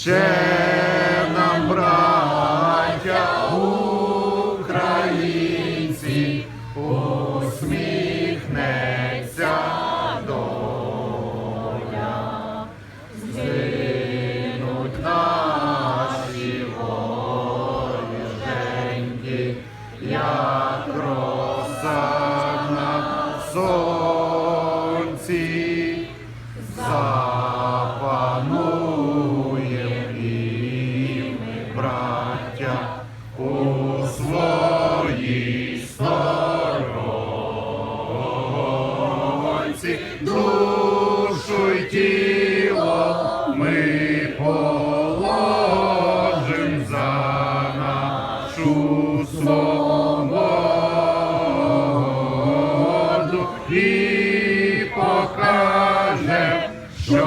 ще нам, браття українці, усміхнеться доля, згинуть наші воріженьки, як роса на сонці, душу й тіло ми положим за нашу свободу і покаже, що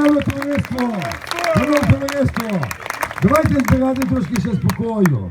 Панове товариство! Панове товариство! Давайте збирати трошки ще спокою.